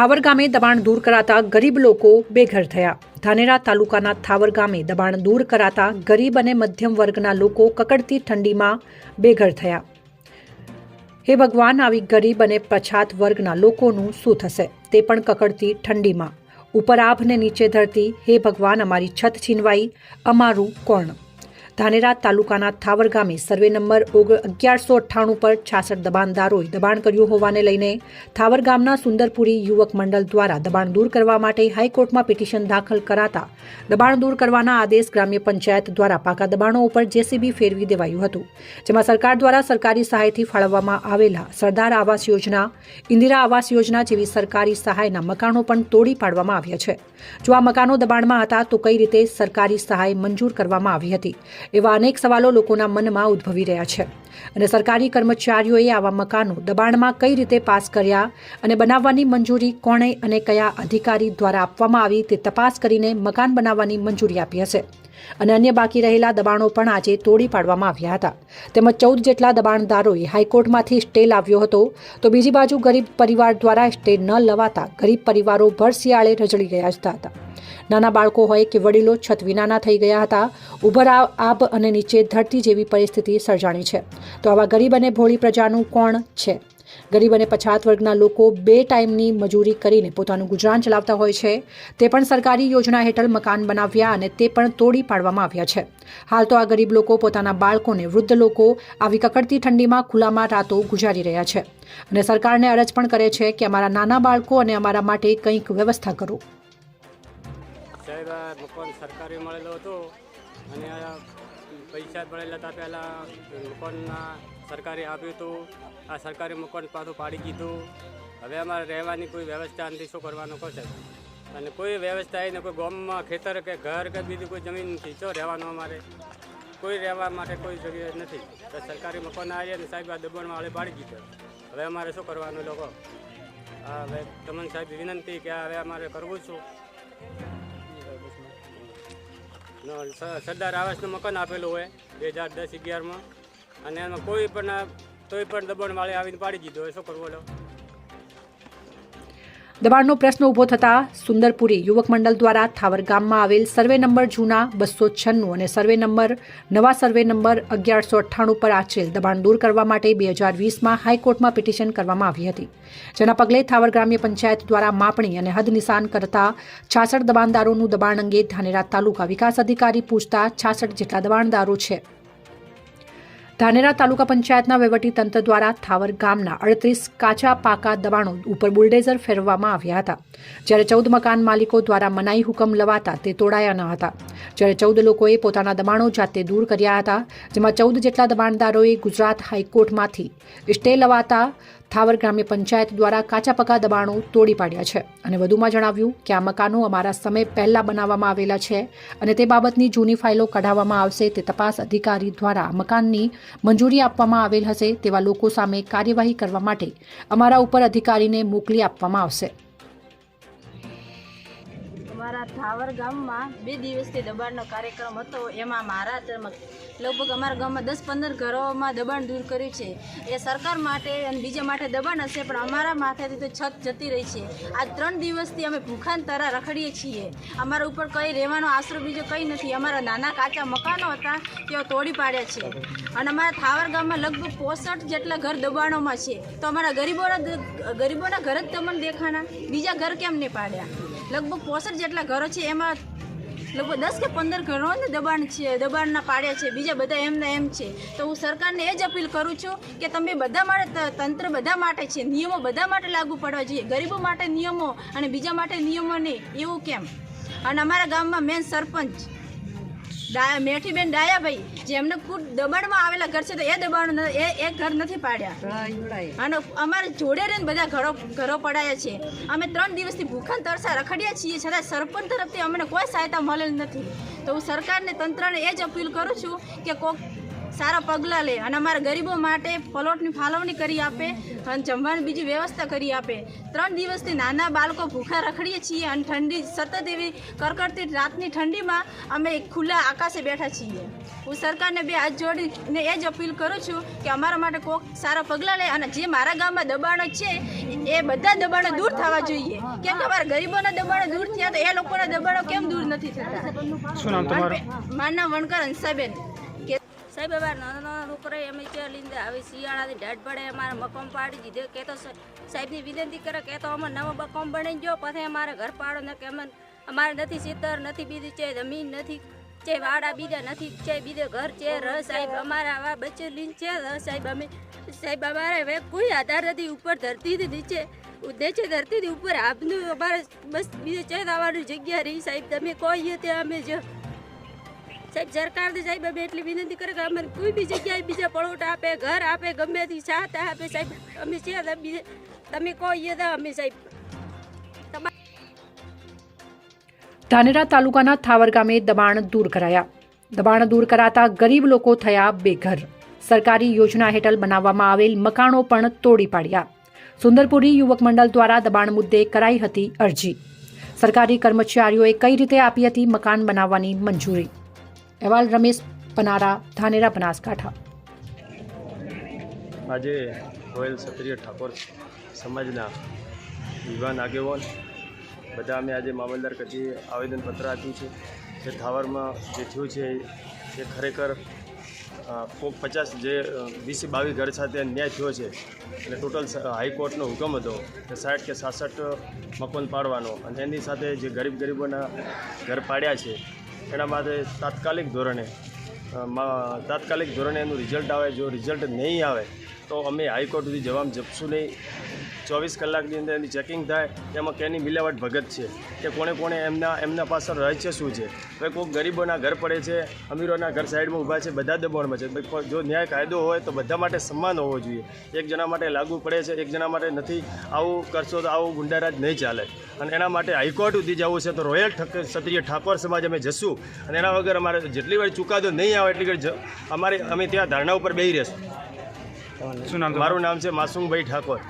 થાવર ગામે દબાણ દૂર કરાતા ગરીબ લોકો બેઘર થયા. ધાનેરા તાલુકાના થાવર ગામે દબાણ દૂર કરાતા ગરીબ અને મધ્યમ વર્ગના લોકો કકડતી ઠંડીમાં બેઘર થયા. હે ભગવાન, આવી ગરીબ અને પછાત વર્ગના લોકોનું શું થશે? તે પણ કકડતી ઠંડીમાં. ઉપર આભને નીચે ધરતી. હે ભગવાન, અમારી છત છીનવાઈ. અમારું કોણ? ધાનેરા તાલુકાના થાવર ગામે સર્વે નંબર ઓગ અગિયારસો અઠ્ઠાણું પર છાસઠ દબાણદારોએ દબાણ કર્યું હોવાને લઈને થાવર ગામના સુંદરપુરી યુવક મંડળ દ્વારા દબાણ દૂર કરવા માટે હાઈકોર્ટમાં પિટિશન દાખલ કરાતા દબાણ દૂર કરવાના આદેશ ગ્રામ્ય પંચાયત દ્વારા પાકા દબાણો ઉપર જેસીબી ફેરવી દેવાયું હતું, જેમાં સરકાર દ્વારા સરકારી સહાયથી ફાળવવામાં આવેલા સરદાર આવાસ યોજના, ઇન્દિરા આવાસ યોજના જેવી સરકારી સહાયના મકાનો પણ તોડી પાડવામાં આવ્યા છે. જો આ મકાનો દબાણમાં હતા તો કઈ રીતે સરકારી સહાય મંજૂર કરવામાં આવી હતી? એવા અનેક સવાલો લોકોના મનમાં ઉદ્ભવી રહ્યા છે. અને સરકારી કર્મચારીઓએ આવા મકાનો દબાણમાં કઈ રીતે પાસ કર્યા અને બનાવવાની મંજૂરી કોણે અને કયા અધિકારી દ્વારા આપવામાં આવી તે તપાસ કરીને મકાન બનાવવાની મંજૂરી આપી હશે. અને અન્ય બાકી રહેલા દબાણો પણ આજે તોડી પાડવામાં આવ્યા હતા. તેમજ ચૌદ જેટલા દબાણદારોએ હાઈકોર્ટમાંથી સ્ટે લાવ્યો હતો. તો બીજી બાજુ ગરીબ પરિવાર દ્વારા સ્ટે ન લવાતા ગરીબ પરિવારો ભર શિયાળે રજળી ગયા હતા. નાના બાળકો હોય કે વડીલો છત વિનાના થઈ ગયા હતા ઉભર આબ અને નીચે ધરતી જેવી પરિસ્થિતિ સર્જાણી છે. તો આવા ગરીબ અને ભોળી પ્રજાનું કોણ છે? ગરીબ અને પછાત વર્ગના લોકો બે ટાઈમની મજૂરી કરીને પોતાનું ગુજરાન ચલાવતા હોય છે. તે પણ સરકારી યોજના હેઠળ મકાન બનાવ્યા અને તે પણ તોડી પાડવામાં આવ્યા છે. હાલ તો આ ગરીબ લોકો પોતાના બાળકોને વૃદ્ધ લોકો આવી કકડતી ઠંડીમાં ખુલ્લામાં રાતો ગુજારી રહ્યા છે. અને સરકારને અરજ પણ કરે છે કે અમારા નાના બાળકો અને અમારા માટે કંઈક વ્યવસ્થા કરો. સાહેબ મળેલો હતો. અને પૈસા મળેલા હતા પહેલાં મકાનના સરકારે આપ્યું હતું, આ સરકારી મકાન પાછું પાડી દીધું હવે અમારે રહેવાની કોઈ વ્યવસ્થા નથી, શું કરવાનું કહો અને કોઈ વ્યવસ્થા એને કોઈ ગામમાં, ખેતર કે ઘર કે બીજી કોઈ જમીન નથી શું રહેવાનું અમારે? કોઈ રહેવા માટે કોઈ જગ્યા નથી. તો સરકારી મકાન આવીએ અને સાહેબ આ દબાણમાં વાળે પાડી દીધો. હવે અમારે શું કરવાનું લોકો? હા, હવે તમને સાહેબ વિનંતી કે હવે અમારે કરવું શું? સરદાર આવાસનું મકાન આપેલું હોય, બે હજાર દસ અગિયારમાં. અને એમાં કોઈ પણ કોઈ પણ દબાણ વાળે આવીને પાડી દીધો શું કરવો લો દબાણનો પ્રશ્ન ઊભો થતા સુંદરપુરી યુવક મંડળ દ્વારા થાવર ગામમાં આવેલ સર્વે નંબર જૂના બસો છન્નું અને સર્વે નંબર, નવા સર્વે નંબર અગિયારસો અઠ્ઠાણું પર આચરેલ દબાણ દૂર કરવા માટે બે હજાર વીસમાં હાઈકોર્ટમાં પિટિશન કરવામાં આવી હતી. જેના પગલે થાવર ગ્રામ્ય પંચાયત દ્વારા માપણી અને હદ નિશાન કરતા છાસઠ દબાણદારોનું દબાણ અંગે ધાનેરા તાલુકા વિકાસ અધિકારી પૂછતા છાસઠ જેટલા દબાણદારો છે. ધાનેરા તાલુકા પંચાયતના તંત્ર દ્વારા થાવર ગામના અડત્રીસ કાચા પાકા દબાણો ઉપર બુલડેઝર ફેરવવામાં આવ્યા હતા. જ્યારે ચૌદ મકાન માલિકો દ્વારા મનાઈ હુકમ લવાતા તે તોડાયા ન હતા. જ્યારે ચૌદ લોકોએ પોતાના દબાણો જાતે દૂર કર્યા હતા, જેમાં ચૌદ જેટલા દબાણદારોએ ગુજરાત હાઈકોર્ટમાંથી સ્ટે લવાતા થાવર ગ્રામ્ય પંચાયત દ્વારા કાચા પકા દબાણો તોડી પાડ્યા છે. અને વધુમાં જણાવ્યું કે આ મકાનો અમારા સમય પહેલા બનાવવામાં આવેલા છે અને તે બાબતની જૂની ફાઇલો કઢાવવામાં આવશે તે તપાસ અધિકારી દ્વારા મકાનની મંજૂરી આપવામાં આવેલ હશે તેવા લોકો સામે કાર્યવાહી કરવા માટે અમારા ઉપર અધિકારીને મોકલી આપવામાં આવશે. અમારા થાવર ગામમાં બે દિવસથી દબાણનો કાર્યક્રમ હતો. એમાં મારા લગભગ અમારા ગામમાં દસ પંદર ઘરોમાં દબાણ દૂર કર્યું છે. એ સરકાર માટે અને બીજા માટે દબાણ હશે, પણ અમારા માથેથી તો છત જતી રહી છે. આ ત્રણ દિવસથી અમે ભૂખાન તરા રખડીએ છીએ. અમારા ઉપર કંઈ રહેવાનો આશરો બીજો કંઈ નથી. અમારા નાના કાચા મકાનો હતા, તેઓ તોડી પાડ્યા છે. અને અમારા થાવર ગામમાં લગભગ પોસઠ જેટલા ઘર દબાણોમાં છે. તો અમારા ગરીબોના ગરીબોના ઘર જ તમને દેખાણા? બીજા ઘર કેમ નહીં પાડ્યા? લગભગ પોસઠ જેટલા ઘરો છે, એમાં લગભગ દસ કે પંદર ઘરોને દબાણ છે, દબાણના પાડ્યા છે, બીજા બધા એમના એમ છે. તો હું સરકારને એ જ અપીલ કરું છું કે તમે બધા માટે તંત્ર બધા માટે છે, નિયમો બધા માટે લાગુ પડવા જોઈએ. ગરીબો માટે નિયમો અને બીજા માટે નિયમો નહીં. એવું કેમ? અને અમારા ગામમાં મેન સરપંચ મેઠીબેન ડાયાભાઈ જેમને ખુદ દબાણમાં આવેલા ઘર છે તો એ દબાણ એ એક ઘર નથી પાડ્યા. અને અમારે જોડે રહીને બધા ઘરો ઘરો પડાયા છે. અમે ત્રણ દિવસથી ભૂખાન તરસા રખડ્યા છીએ, છતાં સરપંચ તરફથી અમને કોઈ સહાયતા મળેલ નથી. તો હું સરકારને, તંત્રને એ જ અપીલ કરું છું કે કોક સારા પગલાં લે અને અમારા ગરીબો માટે પલોટની ફાળવણી કરી આપે અને જમવાની બીજી વ્યવસ્થા કરી આપે. ત્રણ દિવસથી નાના બાળકો ભૂખા રખડીએ છીએ અને ઠંડી સતત એવી કરકડતી રાતની ઠંડીમાં અમે ખુલ્લા આકાશે બેઠા છીએ. હું સરકારને બે હાથ જોડીને એ જ અપીલ કરું છું કે અમારા માટે કોક સારા પગલાં લે અને જે મારા ગામમાં દબાણો છે એ બધા દબાણો દૂર થવા જોઈએ. કેમ કે અમારા ગરીબોના દબાણો દૂર થયા તો એ લોકોના દબાણો કેમ દૂર નથી થતા? શું નામ તમારું? મારું નામ વણકર હંસાબેન. સાહેબ હવે નાના નાના છોકરા એમ છે લીંદે હવે શિયાળાથી ઢાઢ પડે, અમારે મકામ પાડી દીધે. કે તો સાહેબની વિનંતી કરે કે તો અમે નવો મકામ બની ગયો પછી અમારે ઘર પાડો, ને કે અમે અમારે નથી સીતર, નથી બીજી છે જમીન, નથી છે વાડા બીજા, નથી છે બીજે ઘર છે. ર સાહેબ, અમારા આવા બચ્ચે લીન છે. ર સાહેબ, અમે, સાહેબ, અમારે હવે કોઈ આધાર નથી, ઉપર ધરતીથી નીચે નીચે ધરતીથી ઉપર આપનું અમારે બસ બીજે ચેત આવવાની જગ્યા રહી સાહેબ, તમે કહીએ તે અમે જો સાહેબ સરકારને સાહેબ અમે એટલી વિનંતી કરે કે અમને કોઈ બી જગ્યાએ બીજા પળોટ આપે, ઘર આપે, ગમે તે સાથ આપે સાહેબ. અમે છે તો બીજે તમે કહો એ તો અમે સાહેબ ધાનેરા તાલુકાના થાવર ગામે દબાણ દૂર કરાયા. દબાણ દૂર કરાતા ગરીબ લોકો થયા બેઘર. સરકારી યોજના હેઠળ બનાવવામાં આવેલ મકાનો પણ તોડી પાડ્યા. સુંદરપુરી યુવક મંડળ દ્વારા દબાણ મુદ્દે કરાઈ હતી અરજી. સરકારી કર્મચારીઓએ કઈ રીતે આપી હતી મકાન બનાવવાની મંજૂરી? અહેવાલ રમેશ પનારા ધાનેરા બનાસકાંઠા આજે ગોયલ ક્ષત્રિય ઠાકોર સમાજના યુવાન આગેવાન. બધા અમે આજે મામલદાર કચેરીએ આવેદનપત્ર આપ્યું છે. જે થાવરમાં જે થયું છે, એ ખરેખર કોક પચાસ જે વીસ બાવીસ ઘર સાથે ન્યાય થયો છે. અને ટોટલ હાઈકોર્ટનો હુકમ હતો કે સાઠ કે સાસઠ મકાન પાડવાનો. અને એની સાથે જે ગરીબ ગરીબોના ઘર પાડ્યા છે એના માટે તાત્કાલિક ધોરણે તાત્કાલિક ધોરણે એનું રિઝલ્ટ આવે. જો રિઝલ્ટ નહીં આવે તો અમે હાઈકોર્ટ સુધી જવામાં જપશું નહીં. ચોવીસ કલાકની અંદર એની ચેકિંગ થાય, એમાં કેની મિલાવટ ભગત છે, કે કોણે કોણે એમના એમના પાછળ રહસ્ય શું છે. હવે કોઈક ગરીબોના ઘર પડે છે, અમીરોના ઘર સાઈડમાં ઊભા છે, બધા દબાણમાં છે. જો ન્યાય કાયદો હોય તો બધા માટે સન્માન હોવો જોઈએ. એક જણા માટે લાગુ પડે છે, એક જણા માટે નથી. આવું કરશો તો આવું ગુંડારાજ નહીં ચાલે. અને એના માટે હાઈકોર્ટ સુધી જવું છે તો રોયલ ક્ષત્રિય ઠાકોર સમાજ અમે જશું. અને એના વગર અમારે જેટલી વાર ચુકાદો નહીં આવે, એટલી વાર અમારે, અમે ત્યાં ધારણા ઉપર બેસી રહેશું. શું નામ મારું નામ છે માસુમભાઈ ઠાકોર.